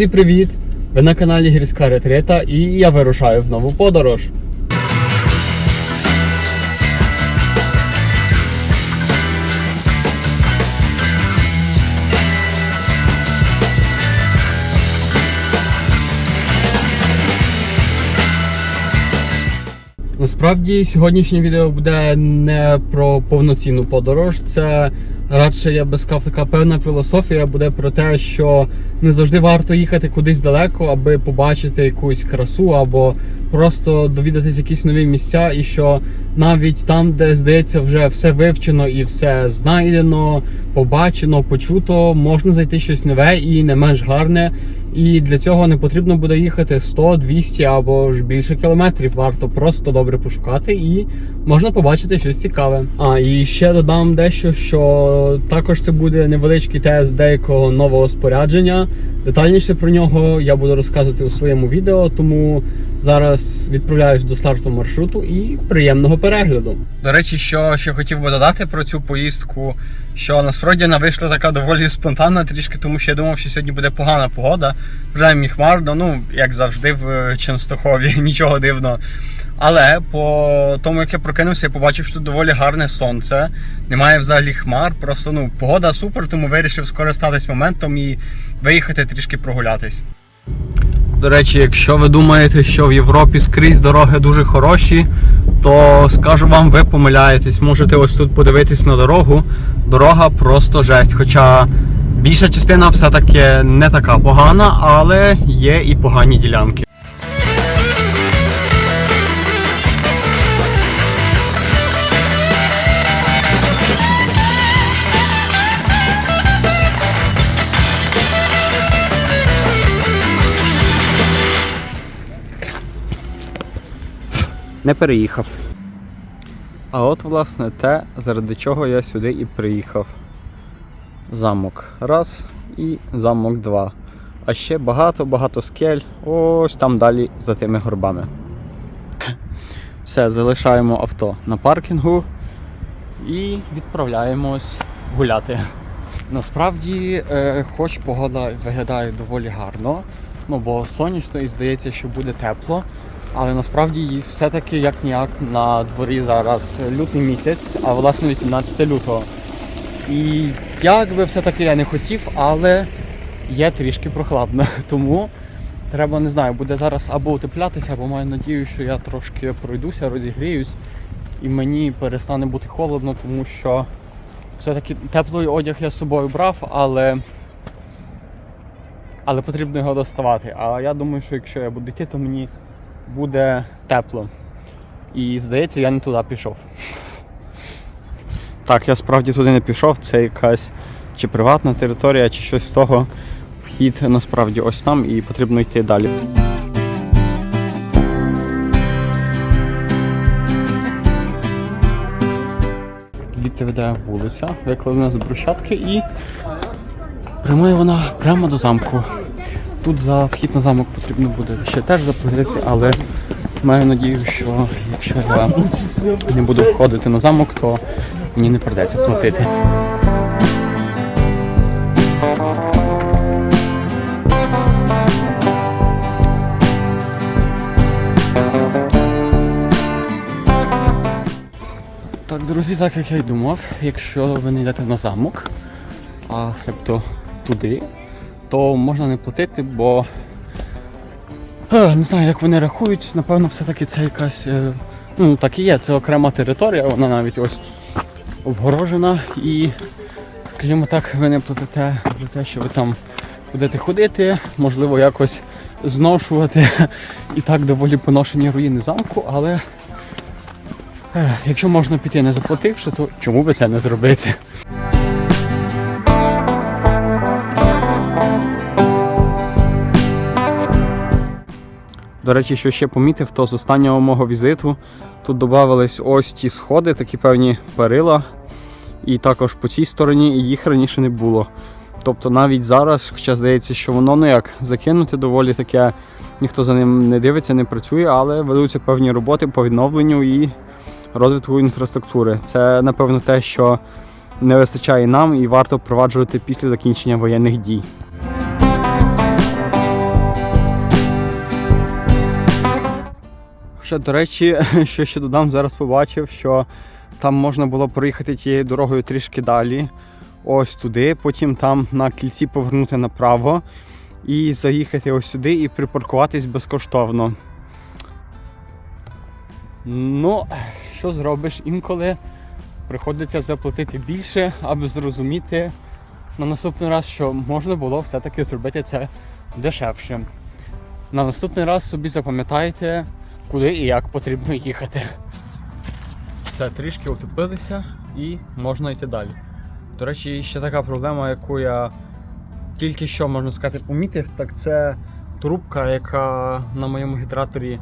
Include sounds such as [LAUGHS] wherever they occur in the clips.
Друзі, привіт! Ви на каналі Гірська Ретрита і я вирушаю в нову подорож. Насправді сьогоднішнє відео буде не про повноцінну подорож. Це радше я би сказав, така певна філософія буде про те, що не завжди варто їхати кудись далеко, аби побачити якусь красу або просто довідатись якісь нові місця, і що навіть там, де здається, вже все вивчено і все знайдено, побачено, почуто, можна знайти щось нове і не менш гарне. І для цього не потрібно буде їхати 100, 200 або ж більше кілометрів. Варто просто добре пошукати і можна побачити щось цікаве. А і ще додам дещо, що також це буде невеличкий тест деякого нового спорядження. Детальніше про нього я буду розказувати у своєму відео, тому зараз відправляюсь до старту маршруту і приємного перегляду. До речі, що ще хотів би додати про цю поїздку, що насправді вона вийшла така доволі спонтанна трішки, тому що я думав, що сьогодні буде погана погода, принаймні хмарно, ну як завжди в Ченстохові, [LAUGHS] нічого дивного. Але по тому, як я прокинувся, я побачив, що тут доволі гарне сонце, немає взагалі хмар. Просто ну погода супер, тому вирішив скористатись моментом і виїхати трішки прогулятись. До речі, якщо ви думаєте, що в Європі скрізь дороги дуже хороші, то скажу вам, ви помиляєтесь. Можете ось тут подивитись на дорогу. Дорога просто жесть. Хоча більша частина все-таки не така погана, але є і погані ділянки. Не переїхав. А от, власне, те, заради чого я сюди і приїхав. Замок раз і замок два. А ще багато-багато скель. Ось там далі за тими горбами. Все, залишаємо авто на паркінгу і відправляємось гуляти. Насправді, е, хоч погода виглядає доволі гарно, ну бо сонячно і здається, що буде тепло. Але насправді все-таки як ніяк на дворі зараз лютий місяць, а власне 18 лютого. І як все-таки я не хотів, але є трішки прохладно. [LAUGHS] Тому треба, не знаю, буде зараз або утеплятися, або маю надію, що я трошки пройдуся, розігріюсь і мені перестане бути холодно, тому що все-таки теплий одяг я з собою брав, але. Але потрібно його доставати. А я думаю, що якщо я буду йти, то мені буде тепло. І здається, я не туди пішов. Так, я справді туди не пішов, це якась чи приватна територія, чи щось з того. Вхід насправді ось там і потрібно йти далі. Звідти веде вулиця, викладена з брусчатки і прямує вона прямо до замку. Тут за вхід на замок потрібно буде ще теж заплатити, але маю надію, що якщо я не буду входити на замок, то мені не придеться платити. Так, друзі, так як я й думав, якщо ви не йдете на замок, а себто туди, то можна не платити, бо е, не знаю, як вони рахують, напевно, все-таки це якась. е, Ну, так і є, це окрема територія, вона навіть ось обгорожена і, скажімо так, ви не платите за те, що ви там будете ходити, можливо, якось зношувати [LAUGHS] і так доволі поношені руїни замку, але е, якщо можна піти не заплативши, то чому би це не зробити? До речі, що ще помітив, то з останнього мого візиту тут додавались ось ті сходи, такі певні перила. І також по цій стороні і їх раніше не було. Тобто навіть зараз, хоча здається, що воно ну як закинуте доволі таке, ніхто за ним не дивиться, не працює, але ведуться певні роботи по відновленню і розвитку інфраструктури. Це напевно те, що не вистачає нам і варто впроваджувати після закінчення воєнних дій. Ще, до речі, [LAUGHS] що ще додам, зараз побачив, що там можна було проїхати тією дорогою трішки далі. Ось туди, потім там на кільці повернути направо і заїхати ось сюди і припаркуватись безкоштовно. Ну, що зробиш інколи приходиться заплатити більше, аби зрозуміти на наступний раз, що можна було все-таки зробити це дешевше. На наступний раз собі запам'ятайте, куди і як потрібно їхати. Все, трішки утопилися і можна йти далі. До речі, ще така проблема, яку я тільки що можна сказати помітив, так це трубка, яка на моєму гідраторі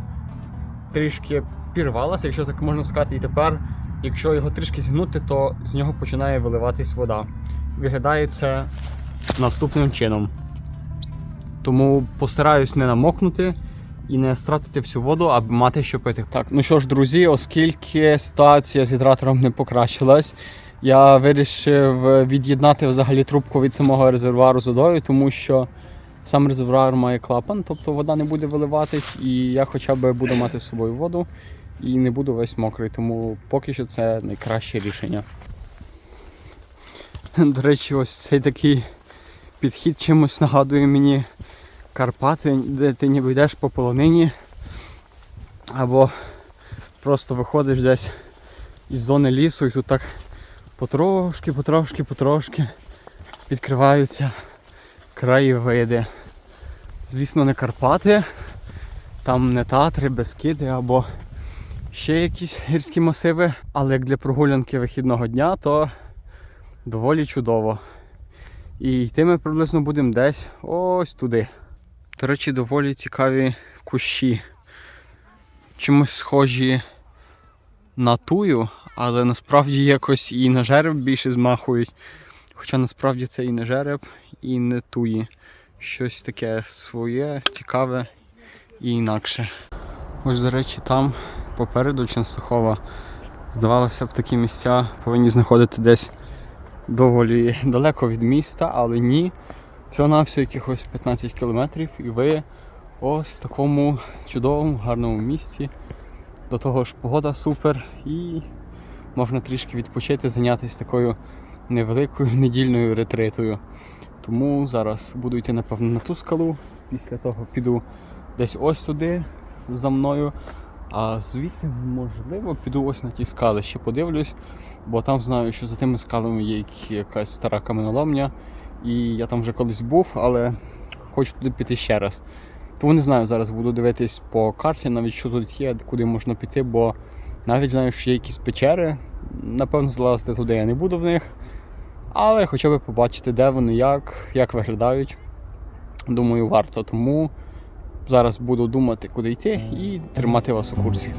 трішки пірвалася, якщо так можна сказати, і тепер, якщо його трішки зігнути, то з нього починає виливатись вода. Виглядає це наступним чином. Тому постараюсь не намокнути і не стратити всю воду, аби мати що пити. Так, ну що ж, друзі, оскільки ситуація з гідратором не покращилась, я вирішив від'єднати взагалі трубку від самого резервуару з водою, тому що сам резервуар має клапан, тобто вода не буде виливатись, і я хоча б буду мати з собою воду і не буду весь мокрий, тому поки що це найкраще рішення. До речі, ось цей такий підхід чимось нагадує мені Карпати, де ти ніби йдеш по полонині, або просто виходиш десь із зони лісу і тут так потрошки, потрошки, потрошки відкриваються краєвиди. Звісно, не Карпати, там не Татри, Бескиди або ще якісь гірські масиви, але як для прогулянки вихідного дня, то доволі чудово. І йти ми приблизно будемо десь ось туди. До речі, доволі цікаві кущі. Чимось схожі на тую, але насправді якось і на жереб більше змахують. Хоча насправді це і не жереб, і не туї. Щось таке своє, цікаве і інакше. Ось, до речі, там попереду Ченстахова. Здавалося б, такі місця повинні знаходити десь доволі далеко від міста, але ні. Всього на все якихось 15 кілометрів і ви ось в такому чудовому, гарному місці. До того ж погода супер і можна трішки відпочити, зайнятися такою невеликою недільною ретритою. Тому зараз буду йти, напевно, на ту скалу. Після того піду десь ось сюди за мною. А звідти, можливо, піду ось на ті скали, ще подивлюсь, бо там знаю, що за тими скалами є якась стара каменоломня. І я там вже колись був, але хочу туди піти ще раз. Тому не знаю, зараз буду дивитись по карті, навіть що тут є, куди можна піти, бо навіть знаю, що є якісь печери. Напевно, злазити туди я не буду в них. Але хоча б побачити, де вони, як, як виглядають. Думаю, варто. Тому зараз буду думати, куди йти і тримати вас у курсі.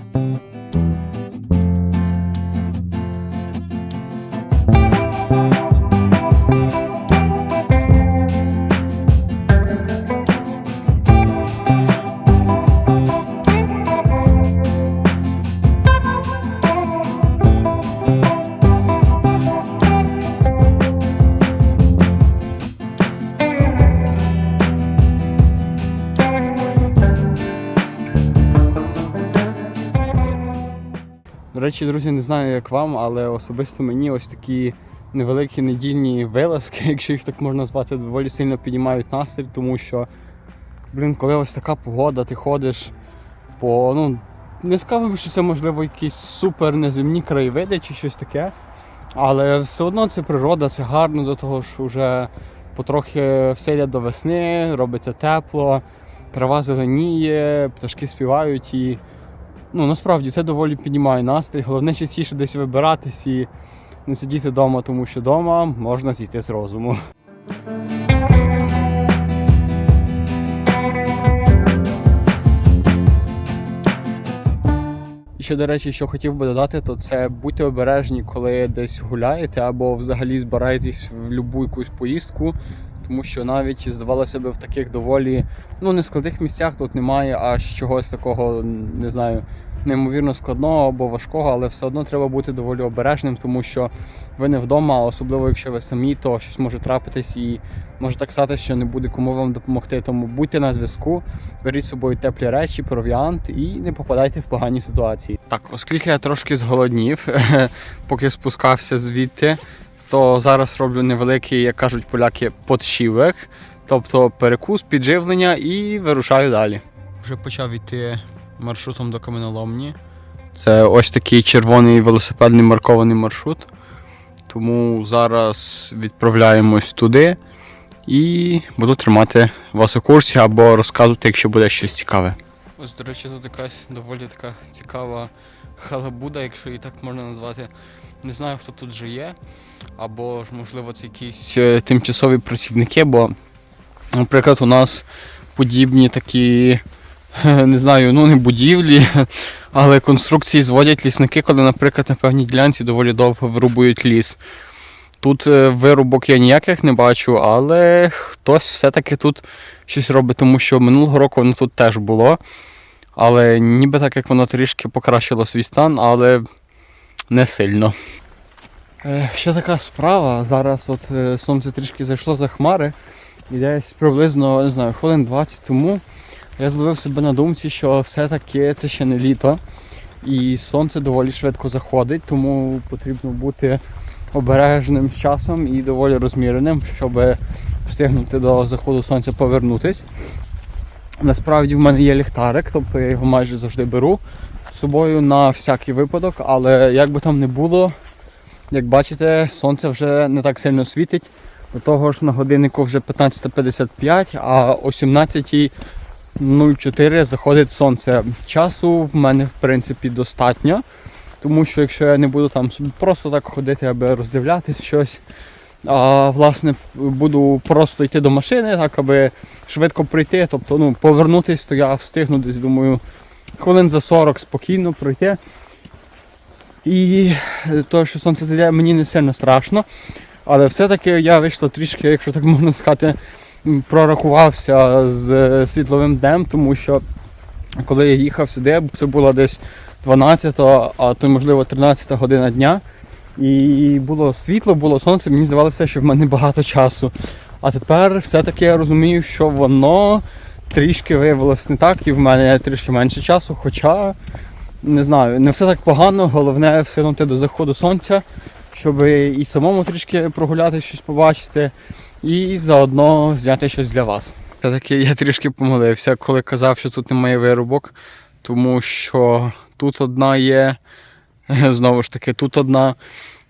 Речі, друзі, не знаю, як вам, але особисто мені ось такі невеликі недільні вилазки, [LAUGHS] якщо їх так можна назвати, доволі сильно піднімають настрій, тому що, блін, коли ось така погода, ти ходиш по, ну, не сказав би, що це можливо якісь супер неземні краєвиди чи щось таке. Але все одно це природа, це гарно до того, що вже потрохи все до весни, робиться тепло, трава зеленіє, пташки співають і ну насправді це доволі піднімає настрій. Головне частіше десь вибиратись і не сидіти вдома, тому що вдома можна зійти з розуму. І ще, до речі, що хотів би додати, то це будьте обережні, коли десь гуляєте або взагалі збираєтесь в будь-яку якусь поїздку. Тому що навіть здавалося б в таких доволі ну не місцях тут немає аж чогось такого, не знаю, неймовірно складного або важкого, але все одно треба бути доволі обережним, тому що ви не вдома, особливо якщо ви самі, то щось може трапитись і може так стати, що не буде кому вам допомогти. Тому будьте на зв'язку, беріть з собою теплі речі, провіант і не попадайте в погані ситуації. Так, оскільки я трошки зголоднів, [LAUGHS] поки спускався звідти, то зараз роблю невеликий, як кажуть поляки, подшівек, тобто перекус, підживлення і вирушаю далі. Вже почав йти маршрутом до каменоломні. Це ось такий червоний велосипедний маркований маршрут. Тому зараз відправляємось туди і буду тримати вас у курсі або розказувати, якщо буде щось цікаве. Ось, до речі, тут якась доволі така цікава халабуда, якщо її так можна назвати. Не знаю, хто тут живе, або ж, можливо, це якісь е, тимчасові працівники, бо, наприклад, у нас подібні такі, [LAUGHS] не знаю, ну не будівлі, [LAUGHS] але конструкції зводять лісники, коли, наприклад, на певній ділянці доволі довго вирубують ліс. Тут е, вирубок я ніяких не бачу, але хтось все-таки тут щось робить, тому що минулого року воно тут теж було. Але ніби так як воно трішки покращило свій стан, але не сильно. Е, ще така справа. Зараз от е, сонце трішки зайшло за хмари. І десь приблизно, не знаю, хвилин 20 тому я зловив себе на думці, що все-таки це ще не літо. І сонце доволі швидко заходить, тому потрібно бути обережним з часом і доволі розміреним, щоб встигнути до заходу сонця повернутись. Насправді в мене є ліхтарик, тобто я його майже завжди беру собою на всякий випадок, але як би там не було, як бачите, сонце вже не так сильно світить. До того ж на годиннику вже 15.55, а о 17.04 заходить сонце. Часу в мене в принципі достатньо, тому що якщо я не буду там просто так ходити, аби роздивлятися щось, а власне буду просто йти до машини, так аби швидко прийти, тобто ну, повернутись, то я встигну десь, думаю, хвилин за 40 спокійно пройти. І то, що сонце зайде, мені не сильно страшно. Але все-таки я вийшло трішки, якщо так можна сказати, прорахувався з світловим днем, тому що коли я їхав сюди, це було десь 12, а то можливо 13 година дня. І було світло, було сонце, мені здавалося, що в мене багато часу. А тепер все-таки я розумію, що воно трішки виявилось не так, і в мене трішки менше часу, хоча не знаю, не все так погано, головне встигнути до заходу сонця, щоб і самому трішки прогуляти, щось побачити, і заодно зняти щось для вас. Все-таки я трішки помилився, коли казав, що тут немає вирубок, тому що тут одна є, [LAUGHS] знову ж таки, тут одна.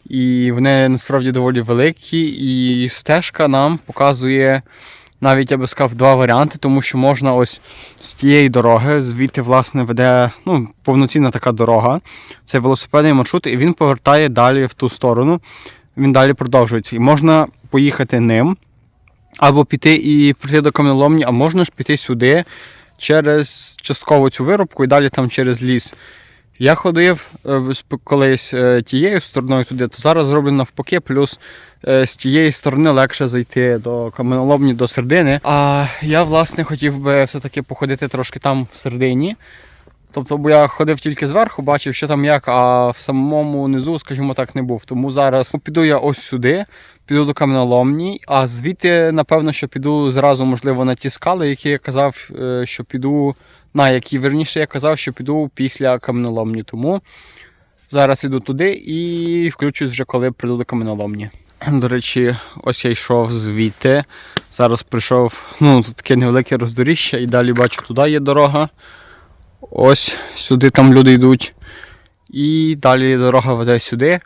І вони насправді доволі великі, і стежка нам показує навіть я би сказав два варіанти, тому що можна ось з тієї дороги, звідти власне веде ну, повноцінна така дорога. Це велосипедний маршрут, і він повертає далі в ту сторону. Він далі продовжується. І можна поїхати ним, або піти і прийти до каменоломні, а можна ж піти сюди через частково цю виробку і далі там через ліс. Я ходив е, колись е, тією стороною туди, то зараз зроблено навпаки, плюс е, з тієї сторони легше зайти до каменоломні, до середини. А я, власне, хотів би все-таки походити трошки там всередині. Тобто, бо я ходив тільки зверху, бачив, що там як, а в самому низу, скажімо так, не був. Тому зараз піду я ось сюди, піду до каменоломні, а звідти, напевно, що піду зразу, можливо, на ті скали, які я казав, що піду, на які верніше я казав, що піду після каменоломні. Тому зараз іду туди і включусь вже, коли прийду до каменоломні. До речі, ось я йшов звідти. Зараз прийшов, ну, тут таке невелике роздоріжжя, і далі бачу, туди є дорога. Ось сюди там люди йдуть. І далі дорога веде сюди.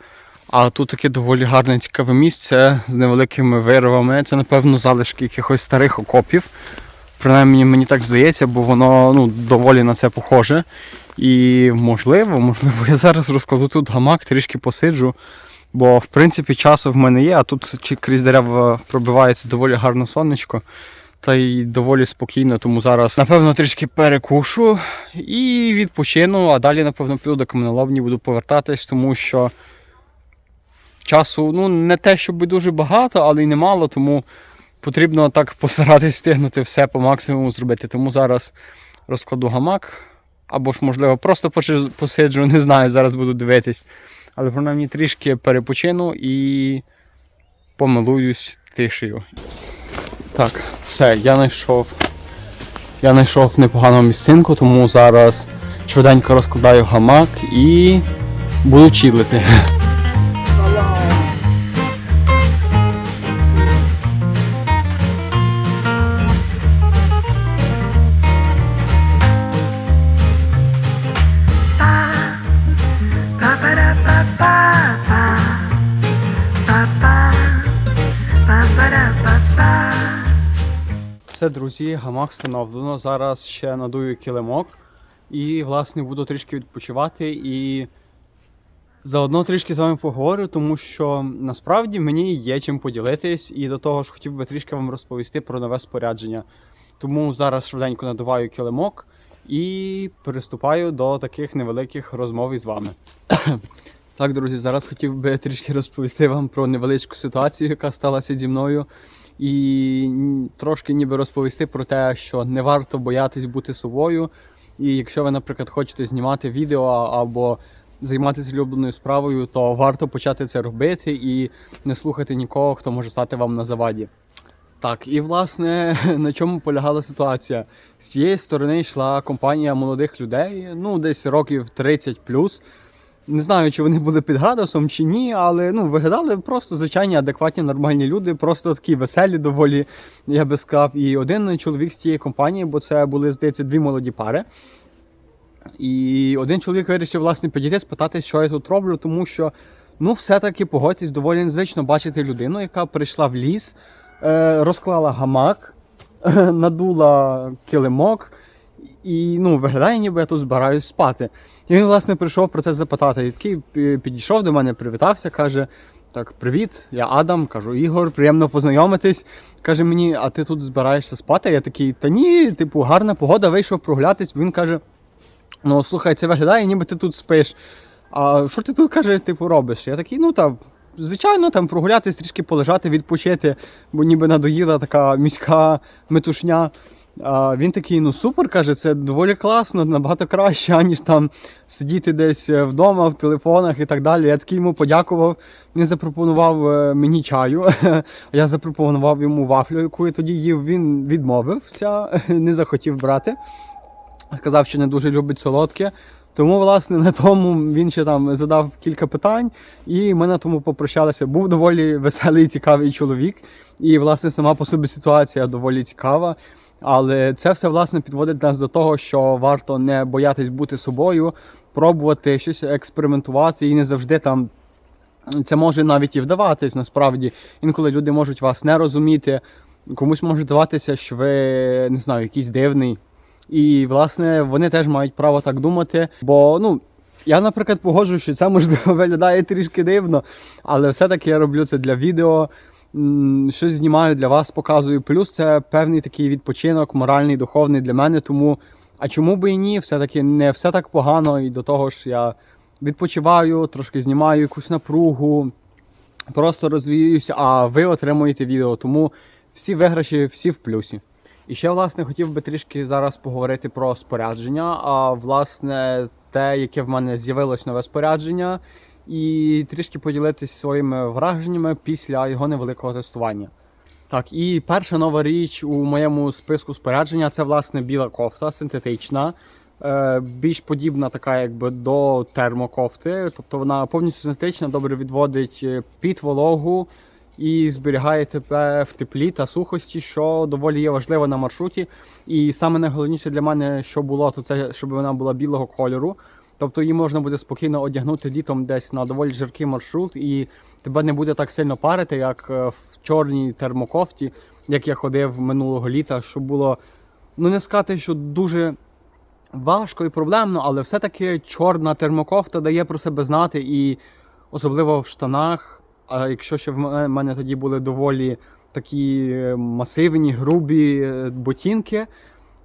А тут таке доволі гарне цікаве місце з невеликими виривами. Це, напевно, залишки якихось старих окопів. Принаймні мені так здається, бо воно ну, доволі на це похоже. І можливо, можливо, я зараз розкладу тут гамак, трішки посиджу. Бо в принципі часу в мене є, а тут чи крізь дерева пробивається доволі гарно сонечко. Та й доволі спокійно, тому зараз напевно трішки перекушу і відпочину, а далі, напевно, піду до каменоломні, буду повертатись, тому що часу ну, не те, щоб дуже багато, але й немало, тому потрібно так постаратись встигнути все по максимуму зробити. Тому зараз розкладу гамак, Або ж, можливо, просто посиджу, не знаю, зараз буду дивитись. Але принаймні трішки перепочину і помилуюсь тишею. Так, все, я знайшов. Я знайшов непогану місцинку, тому зараз швиденько розкладаю гамак і буду чілити. Все, друзі, гамак встановлено. Зараз ще надую килимок і, власне, буду трішки відпочивати і заодно трішки з вами поговорю, тому що насправді мені є чим поділитись, і до того ж хотів би трішки вам розповісти про нове спорядження. Тому зараз швиденько надуваю килимок і приступаю до таких невеликих розмов із вами. Так, друзі, зараз хотів би трішки розповісти вам про невеличку ситуацію, яка сталася зі мною. І трошки ніби розповісти про те, що не варто боятись бути собою. І якщо ви, наприклад, хочете знімати відео або займатися улюбленою справою, то варто почати це робити і не слухати нікого, хто може стати вам на заваді. Так, і власне [LAUGHS] на чому полягала ситуація? З цієї сторони йшла компанія молодих людей, ну десь років 30 не знаю, чи вони були під градусом чи ні, але ну виглядали просто звичайні, адекватні, нормальні люди, просто такі веселі, доволі, я би сказав. І один чоловік з тієї компанії, бо це були, здається, дві молоді пари. І один чоловік вирішив власне підійти, спитати, що я тут роблю, тому що ну, все-таки погодьтесь, доволі незвично бачити людину, яка прийшла в ліс, е, розклала гамак, [LAUGHS] надула килимок. І ну, виглядає, ніби я тут збираюсь спати. І він, власне, прийшов про це запитати. І такий підійшов до мене, привітався, каже: Так, привіт, я Адам, кажу, Ігор, приємно познайомитись. Каже мені, а ти тут збираєшся спати? Я такий, та ні, типу, гарна погода, вийшов прогулятись. Він каже: Ну, слухай, це виглядає, ніби ти тут спиш. А що ти тут каже, типу, робиш? Я такий, ну там. Звичайно, там прогулятись, трішки полежати, відпочити, бо ніби надоїла така міська метушня. А він такий, ну супер, каже, це доволі класно, набагато краще, аніж там сидіти десь е, вдома, в телефонах і так далі. Я такий йому подякував. Він запропонував е, мені чаю. [LAUGHS] Я запропонував йому вафлю, яку я тоді їв. Він відмовився, [LAUGHS] не захотів брати. Сказав, що не дуже любить солодке. Тому, власне, на тому він ще там задав кілька питань, і ми на тому попрощалися. Був доволі веселий, цікавий чоловік. І, власне, сама по собі ситуація доволі цікава. Але це все власне підводить нас до того, що варто не боятись бути собою, пробувати щось експериментувати і не завжди там. Це може навіть і вдаватись насправді. Інколи люди можуть вас не розуміти, комусь може здаватися, що ви не знаю, якийсь дивний. І, власне, вони теж мають право так думати. Бо, ну, я, наприклад, погоджуюсь, що це можливо [LAUGHS] виглядає трішки дивно, але все-таки я роблю це для відео. Щось знімаю для вас, показую. Плюс це певний такий відпочинок, моральний, духовний для мене. Тому, а чому би і ні? Все-таки не все так погано, і до того ж я відпочиваю, трошки знімаю якусь напругу, просто розвіюся, а ви отримуєте відео. Тому всі виграші, всі в плюсі. І ще, власне, хотів би трішки зараз поговорити про спорядження, а власне те, яке в мене з'явилось нове спорядження, і трішки поділитися своїми враженнями після його невеликого тестування. Так, і перша нова річ у моєму списку спорядження це власне біла кофта синтетична. Е, більш подібна така якби до термокофти. Тобто вона повністю синтетична, добре відводить е, під вологу і зберігає тебе в теплі та сухості, що доволі є важливо на маршруті. І саме найголовніше для мене, що було, то це щоб вона була білого кольору. Тобто її можна буде спокійно одягнути літом десь на доволі жаркий маршрут, і тебе не буде так сильно парити, як е, в чорній термокофті, як я ходив минулого літа, що було, ну не сказати, що дуже важко і проблемно, але все-таки чорна термокофта дає про себе знати, і особливо в штанах. А якщо ще в мене, мене тоді були доволі такі е, масивні, грубі е, ботинки,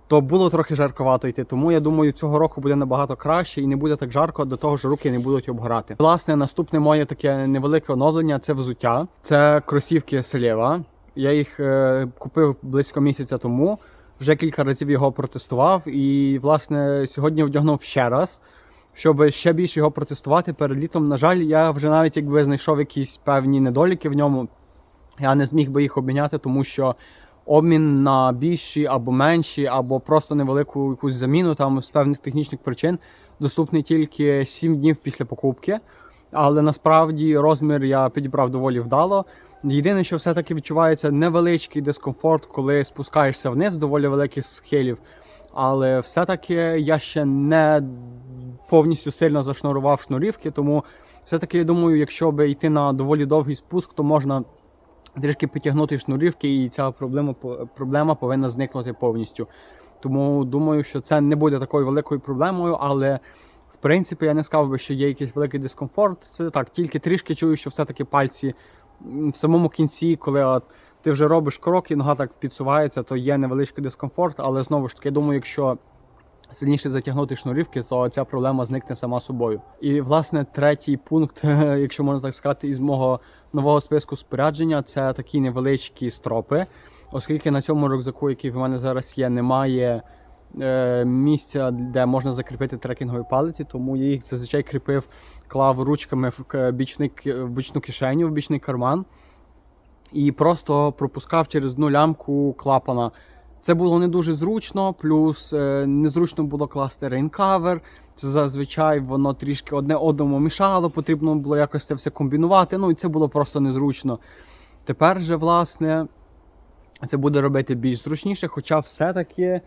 то було трохи жарковато йти. Тому я думаю, цього року буде набагато краще і не буде так жарко, до того ж руки не будуть обгорати. Власне, наступне моє таке невелике оновлення це взуття. Це кросівки Селєва. Я їх е, купив близько місяця тому. вже кілька разів його протестував. І, власне, сьогодні вдягнув ще раз, щоб ще більше його протестувати перед літом. На жаль, я вже навіть якби знайшов якісь певні недоліки в ньому. Я не зміг би їх обміняти, тому що обмін на більші або менші, або просто невелику якусь заміну там з певних технічних причин доступний тільки 7 днів після покупки. Але насправді розмір я підібрав доволі вдало. Єдине, що все-таки відчувається невеличкий дискомфорт, коли спускаєшся вниз доволі великих схилів. Але все-таки я ще не повністю сильно зашнурував шнурівки, тому все-таки я думаю, якщо би йти на доволі довгий спуск, то можна трішки підтягнути шнурівки, і ця проблема, проблема повинна зникнути повністю. Тому думаю, що це не буде такою великою проблемою, але в принципі я не сказав би, що є якийсь великий дискомфорт. Це так, тільки трішки чую, що все-таки пальці в самому кінці, коли от, ти вже робиш крок і нога так підсувається, то є невеличкий дискомфорт, але знову ж таки, думаю, якщо сильніше затягнути шнурівки, то ця проблема зникне сама собою. І власне третій пункт, [LAUGHS] якщо можна так сказати, із мого нового списку спорядження, це такі невеличкі стропи. Оскільки на цьому рюкзаку, який в мене зараз є, немає е, місця, де можна закріпити трекінгові палиці, тому я їх зазвичай кріпив, клав ручками в бічний, в бічну кишеню, в бічний карман і просто пропускав через одну лямку клапана. Це було не дуже зручно, плюс е, незручно було класти рейнкавер. Це зазвичай воно трішки одне одному мішало, потрібно було якось це все комбінувати. Ну і це було просто незручно. Тепер же, власне, це буде робити більш зручніше, хоча все-таки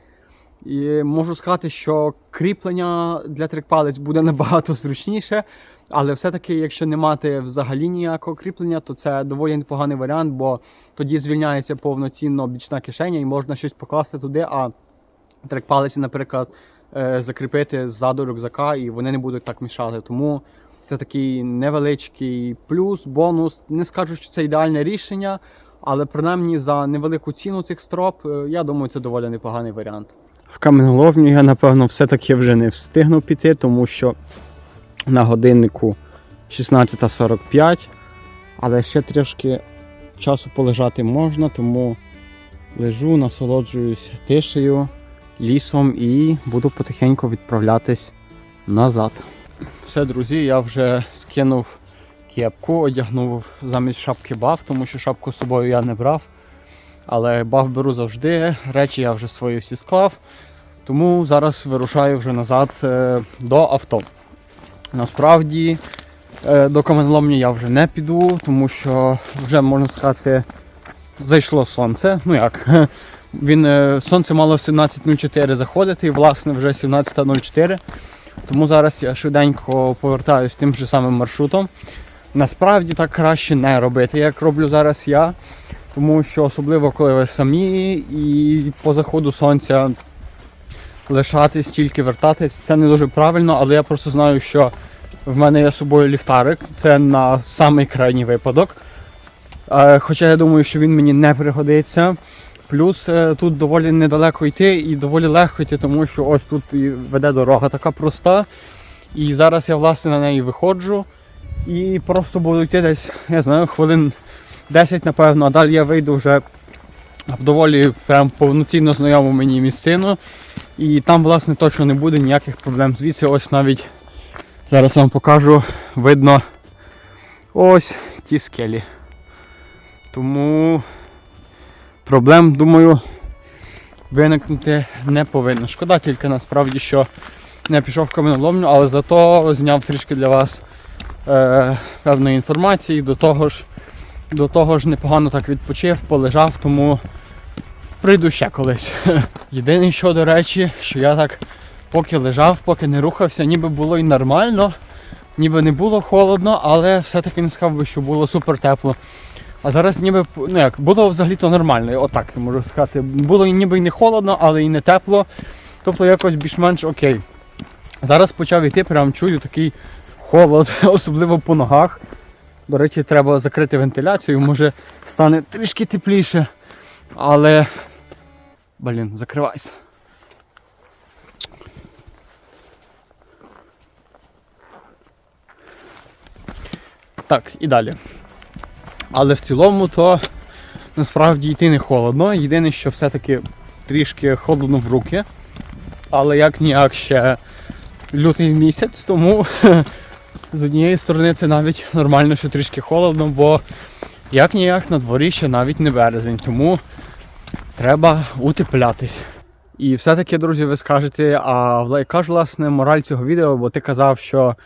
і можу сказати, що кріплення для трикпалець буде набагато зручніше. Але все-таки, якщо не мати взагалі ніякого кріплення, то це доволі непоганий варіант, бо тоді звільняється повноцінно бічна кишеня і можна щось покласти туди, а трекпалиці, наприклад, закріпити ззаду рюкзака, і вони не будуть так мішати. Тому це такий невеличкий плюс, бонус. Не скажу, що це ідеальне рішення, але принаймні за невелику ціну цих строп, е, я думаю, це доволі непоганий варіант. В каменоловню я, напевно, все-таки вже не встигну піти, тому що на годиннику 16.45, але ще трішки часу полежати можна, тому лежу, насолоджуюсь тишею, лісом і буду потихеньку відправлятись назад. Все, друзі, я вже скинув кепку, одягнув замість шапки баф, тому що шапку з собою я не брав. Але баф беру завжди, речі я вже свої всі склав. Тому зараз вирушаю вже назад е, до авто. Насправді е, до каменоломні я вже не піду, тому що вже можна сказати зайшло сонце. Ну як? [LAUGHS] Він, е, сонце мало в 17.04 заходити і власне вже 17.04. Тому зараз я швиденько повертаюся тим же самим маршрутом. Насправді так краще не робити, як роблю зараз я. Тому що особливо коли ви самі і по заходу сонця лишатись, тільки вертатись, це не дуже правильно, але я просто знаю, що в мене є з собою ліхтарик, це на самий крайній випадок. Е, Хоча я думаю, що він мені не пригодиться. Плюс е, тут доволі недалеко йти і доволі легко йти, тому що ось тут і веде дорога така проста. І зараз я власне на неї виходжу і просто буду йти десь, я знаю, хвилин 10, напевно, а далі я вийду вже в доволі прям повноцінно знайому мені місцину. І там, власне, точно не буде ніяких проблем. Звідси ось навіть зараз вам покажу, видно ось ті скелі. Тому проблем, думаю, виникнути не повинно. Шкода тільки насправді, що не пішов в каменоломню, але зато зняв трішки для вас е, певної інформації. До того ж, до того ж непогано так відпочив, полежав, тому прийду ще колись. [LAUGHS] Єдине, що, до речі, що я так поки лежав, поки не рухався, ніби було й нормально, ніби не було холодно, але все-таки не сказав би, що було супер тепло. А зараз ніби ну як, було взагалі-то нормально, отак можу сказати. Було ніби й не холодно, але і не тепло. Тобто якось більш-менш окей. Зараз почав йти, прям чую такий холод, [LAUGHS] особливо по ногах. До речі, треба закрити вентиляцію, може стане трішки тепліше. Але. Блін, закривайся. Так, і далі. Але в цілому то насправді йти не холодно. Єдине, що все-таки трішки холодно в руки. Але як ніяк ще лютий місяць, тому [LAUGHS] з однієї сторони це навіть нормально, що трішки холодно, бо як ніяк на дворі ще навіть не березень, тому треба утеплятись. І все-таки, друзі, ви скажете, а яка ж власне мораль цього відео, бо ти казав, що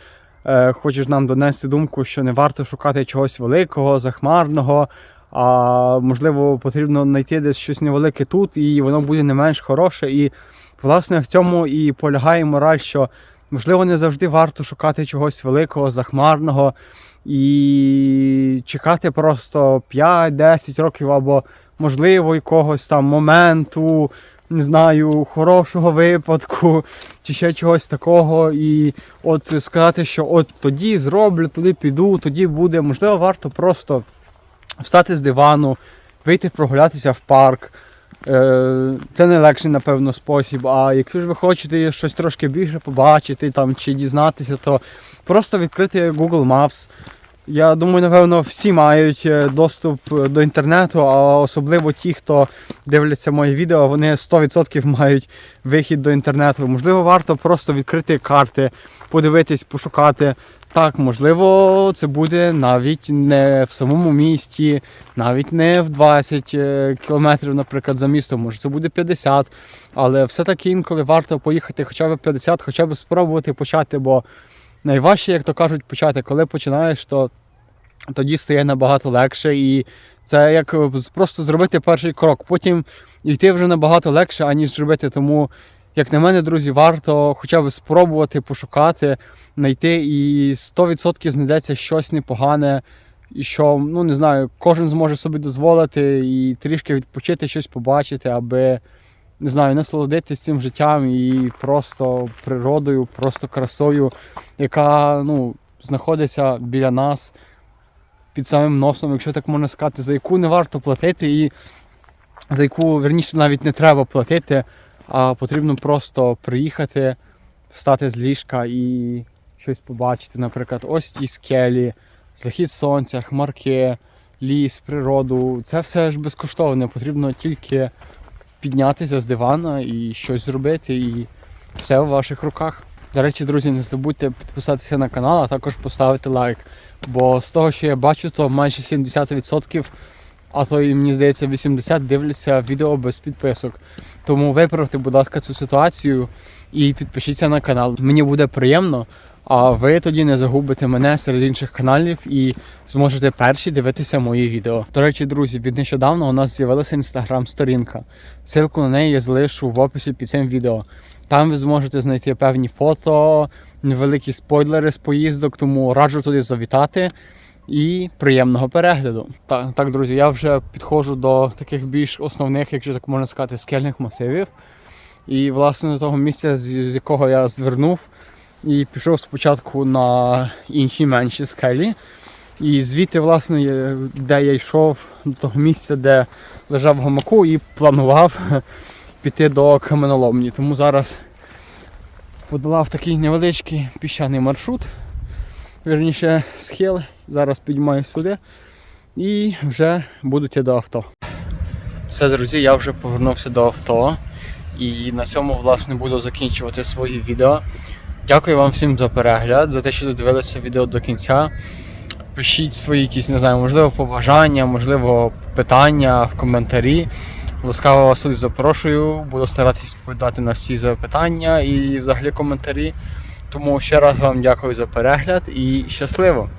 хочеш нам донести думку, що не варто шукати чогось великого, захмарного, а можливо потрібно знайти десь щось невелике тут, і воно буде не менш хороше. І власне в цьому і полягає мораль, що можливо не завжди варто шукати чогось великого, захмарного і чекати просто 5-10 років або можливо якогось там моменту, не знаю, хорошого випадку чи ще чогось такого. І от сказати, що от тоді зроблю, туди піду, тоді буде. Можливо, варто просто встати з дивану, вийти прогулятися в парк. Е, Це не легший, напевно, спосіб. А якщо ж ви хочете щось трошки більше побачити там, чи дізнатися, то просто відкрити Google Maps. Я думаю, напевно, всі мають е, доступ до інтернету, а особливо ті, хто дивляться мої відео, вони 100% мають вихід до інтернету. Можливо, варто просто відкрити карти, подивитись, пошукати. Так, можливо, це буде навіть не в самому місті, навіть не в 20 е, кілометрів, наприклад, за містом, може це буде 50. Але все-таки інколи варто поїхати хоча б 50, хоча б спробувати почати, бо найважче, як то кажуть, почати. Коли починаєш, то тоді стає набагато легше. І це як е, просто зробити перший крок. Потім йти вже набагато легше, аніж зробити. Тому, як на мене, друзі, варто хоча б спробувати пошукати, знайти, і 100% знайдеться щось непогане. І що, ну не знаю, кожен зможе собі дозволити і трішки відпочити, щось побачити, аби не знаю, насолодитись цим життям і просто природою, просто красою, яка ну, знаходиться біля нас під самим носом, якщо так можна сказати, за яку не варто платити, і за яку верніше навіть не треба платити, а потрібно просто приїхати, встати з ліжка і щось побачити. Наприклад, ось ті скелі, захід сонця, хмарки, ліс, природу. Це все ж безкоштовне. Потрібно тільки піднятися з дивана і щось зробити, і все в ваших руках. До речі, друзі, не забудьте підписатися на канал, а також поставити лайк. Бо з того, що я бачу, то майже 70%, а то і мені здається 80% дивляться відео без підписок. Тому виправте, будь ласка, цю ситуацію і підпишіться на канал. Мені буде приємно, а ви тоді не загубите мене серед інших каналів і зможете перші дивитися мої відео. До речі, друзі, від нещодавно у нас з'явилася інстаграм-сторінка. Ссылку на неї я залишу в описі під цим відео. Там ви зможете знайти певні фото, невеликі спойлери з поїздок, тому раджу туди завітати. І приємного перегляду. Так, так, друзі, я вже підходжу до таких більш основних, якщо так можна сказати, скельних масивів. І, власне, до того місця, з якого я звернув, і пішов спочатку на інші менші скелі. І звідти, власне, де я йшов до того місця, де лежав в гамаку, і планував [LAUGHS] піти до каменоломні. Тому зараз подолав такий невеличкий піщаний маршрут, вірніше схил. Зараз піднімаюся сюди і вже буду йти до авто. Все, друзі, я вже повернувся до авто. І на цьому, власне, буду закінчувати свої відео. Дякую вам всім за перегляд, за те, що додивилися відео до кінця. Пишіть свої якісь, не знаю, можливо, побажання, можливо, питання в коментарі. Ласкаво вас тут запрошую, буду старатися відповідати на всі запитання і взагалі коментарі. Тому ще раз вам дякую за перегляд і щасливо!